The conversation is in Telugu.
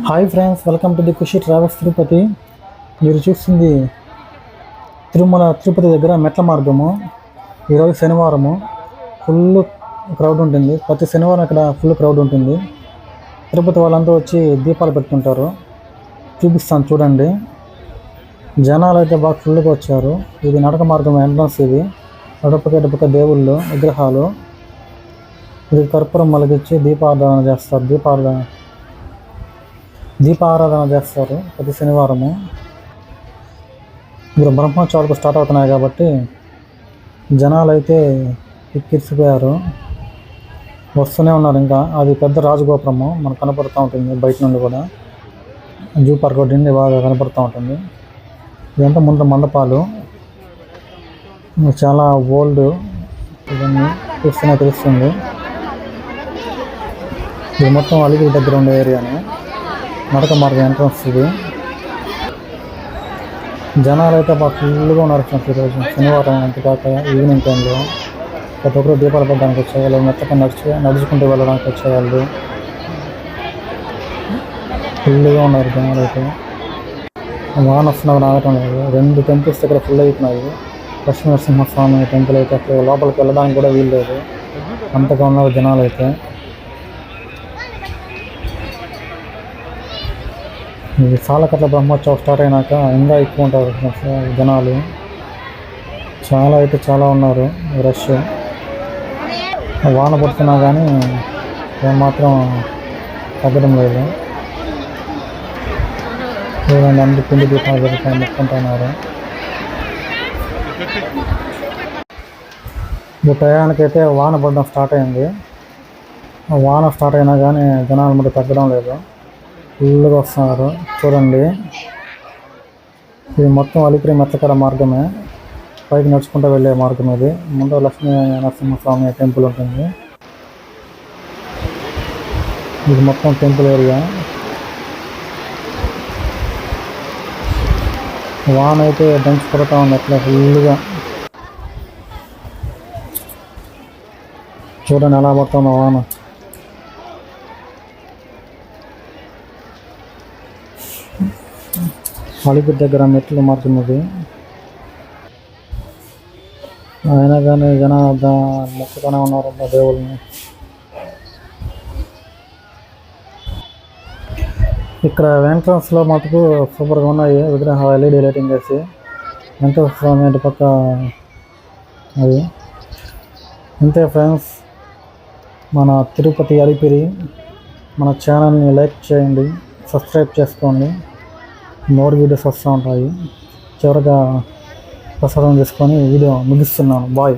Hi friends welcome to the Khushi travels Tirupati. మీరు చూస్తుంది తిరుమల తిరుపతి దగ్గర మెట్ల మార్గము. ఈరోజు శనివారము. ఫుల్ క్రౌడ్ ఉంటుంది. ప్రతి శనివారం ఇక్కడ ఫుల్ క్రౌడ్ ఉంటుంది. తిరుపతి వాళ్ళంతా వచ్చి దీపాలు పెట్టుకుంటారు. చూపిస్తాను చూడండి. జనాలు అయితే బాగా ఫుల్గా వచ్చారు. ఇది నడక మార్గం ఎంట్రన్స్ ఇది. అటుపక్క ఇటుపక్క దేవుళ్ళు విగ్రహాలు. ఇది కర్పూరం మలగిచ్చి దీపారాధన చేస్తారు. దీపారాధన దీపారాధన చేస్తారు. ప్రతి శనివారము. ఇప్పుడు బ్రహ్మోత్సవాలకు స్టార్ట్ అవుతున్నాయి కాబట్టి జనాలు అయితే ఎక్కిరిసిపోయారు. వస్తూనే ఉన్నారు ఇంకా. అది పెద్ద రాజగోపురము. మనకు కనపడుతూ ఉంటుంది బయట నుండి కూడా. జూ పార్క్ ఒకటి నుండి బాగా కనపడుతూ ఉంటుంది. ఇదంతా ముందు మండపాలు. చాలా ఓల్డ్ ఇవన్నీ చూస్తూనే తెలుస్తుంది. ఇది మొత్తం అలిగిరి దగ్గర ఉండే ఏరియానే. నడక మార్గం ఎంట్రన్స్ ఇది. జనాలు అయితే బాగా ఫుల్గా ఉన్నారు ఫ్రెండ్స్ ఈరోజు. శనివారం అంతేకాక ఈవినింగ్ టైంలో ప్రతి ఒక్కరు దీపాలు పడడానికి వచ్చేవాళ్ళు మెత్తగా నడిచి నడుచుకుంటూ వెళ్ళడానికి వచ్చేవాళ్ళు. ఫుల్గా ఉన్నారు జనాలు అయితే వాన వస్తున్నా రావటం లేదు. రెండు టెంపుల్స్ దగ్గర ఫుల్ అవుతున్నాయి లక్ష్మీ నరసింహస్వామి టెంపుల్ అయితే అసలు లోపలికి వెళ్ళడానికి కూడా వీలు లేదు. అంతగా ఉన్నారు జనాలు అయితే ఇది సాలకట్ల బ్రహ్మోత్సవం స్టార్ట్ అయినాక ఇంకా ఎక్కువ ఉంటారు జనాలు. చాలా అయితే చాలా ఉన్నారు రష్. వాన పడుతున్నా కానీ ఏమాత్రం తగ్గడం లేదు. చూడండి అందరు పిండి దీపాలు పెరుగుతాయి ముక్కుంటున్నారు. ఈ టయానికైతే వాన పడడం స్టార్ట్ అయింది. వాన స్టార్ట్ అయినా కానీ జనాలు మరి తగ్గడం లేదు. ఫుల్గా వస్తున్నారు. చూడండి. ఇది మొత్తం అలిపిరి మెత్తకర మార్గమే. పైకి నడుచుకుంటూ వెళ్ళే మార్గం ఇది. ముందు లక్ష్మీ నరసింహస్వామి టెంపుల్ ఉంటుంది. ఇది మొత్తం టెంపుల్ ఏరియా. వాన్ అయితే దంచి కొడతా ఉంది అట్లా ఫుల్గా చూడండి ఎలా పడుతుందో వాన. అలిపిరి దగ్గర మెట్లు మారుతున్నది. అయినా కానీ జన మొక్కుతూనే ఉన్నారు మా దేవుళ్ళని ఇక్కడ ఎంట్రన్స్లో మటుకు సూపర్గా ఉన్నాయి. విగ్రహం ఎల్ఈడి లైటింగ్ వేసి వెంకటేశ్వర స్వామి అటు పక్క అది. అంతే ఫ్రెండ్స్. మన తిరుపతి అలిపిరి మన ఛానల్ని లైక్ చేయండి సబ్స్క్రైబ్ చేసుకోండి. మోర్ వీడియోస్ వస్తూ ఉంటాయి. చివరిగా ప్రసాదం తీసుకొని వీడియో ముగిస్తున్నాను. బాయ్.